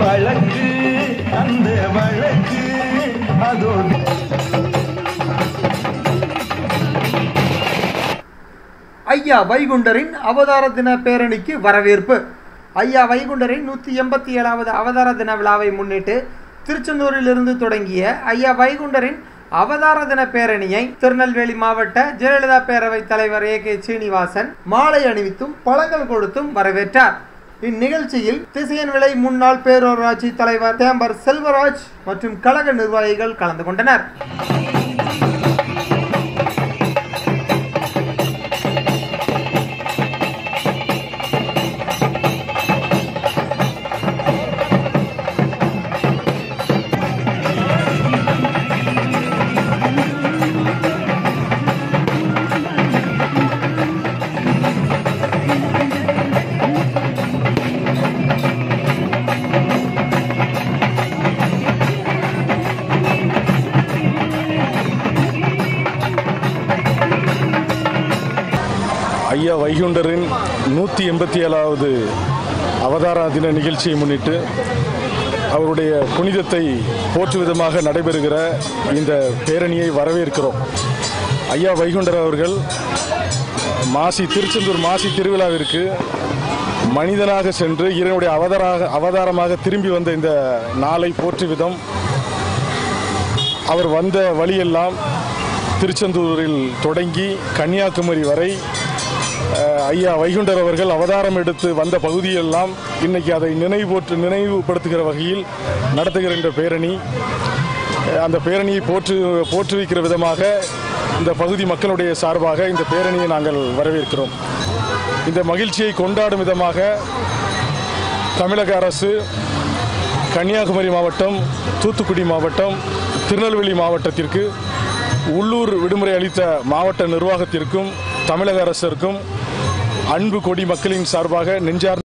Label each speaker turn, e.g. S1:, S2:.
S1: வழக்கு அந்த வழக்கு அதோ
S2: ஐயா வைகுண்டரின் அவதார தின பேரணிக்கு வரவேற்பு. ஐயா வைகுண்டரின் நூற்றி எண்பத்தி ஏழாவது அவதார தின விழாவை முன்னிட்டு திருச்செந்தூரிலிருந்து தொடங்கிய ஐயா வைகுண்டரின் அவதார தின பேரணியை திருநெல்வேலி மாவட்ட ஜெயலலிதா பேரவை தலைவர் ஏ கே சீனிவாசன் மாலை அணிவித்தும் பழங்கள் கொடுத்தும் வரவேற்றார். இந்நிகழ்ச்சியில் திசையன் விலை முன்னாள் பேரூராட்சி தலைவர் தேம்பர் செல்வராஜ் மற்றும் கழக நிர்வாகிகள் கலந்து கொண்டனர்.
S3: ஐயா வைகுண்டரின் நூற்றி எண்பத்தி ஏழாவது அவதார தின நிகழ்ச்சியை முன்னிட்டு அவருடைய புனிதத்தை போற்று விதமாக நடைபெறுகிற இந்த பேரணியை வரவேற்கிறோம். ஐயா வைகுண்டர் அவர்கள் மாசி திருச்செந்தூர் மாசி திருவிழாவிற்கு மனிதனாக சென்று இறைவனுடைய அவதாராக அவதாரமாக திரும்பி வந்த இந்த நாளை போற்று விதம் அவர் வந்த வழியெல்லாம் திருச்செந்தூரில் தொடங்கி கன்னியாகுமரி வரை ஐயா வைகுண்டர் அவர்கள் அவதாரம் எடுத்து வந்த பகுதியெல்லாம் இன்னைக்கு அதை நினைவுபோற்று நினைவுபடுத்துகிற வகையில் நடத்துகிற இந்த பேரணி. அந்த பேரணியை போற்று போற்றுவிக்கிற விதமாக இந்த பகுதி மக்களுடைய சார்பாக இந்த பேரணியை நாங்கள் வரவேற்கிறோம். இந்த மகிழ்ச்சியை கொண்டாடும் விதமாக தமிழக அரசு கன்னியாகுமரி மாவட்டம் தூத்துக்குடி மாவட்டம் திருநெல்வேலி மாவட்டத்திற்கு உள்ளூர் விடுமுறை அளித்த மாவட்ட நிர்வாகத்திற்கும் தமிழக அரசிற்கும் அன்பு கொடி மக்களின் சார்பாக நெஞ்சார்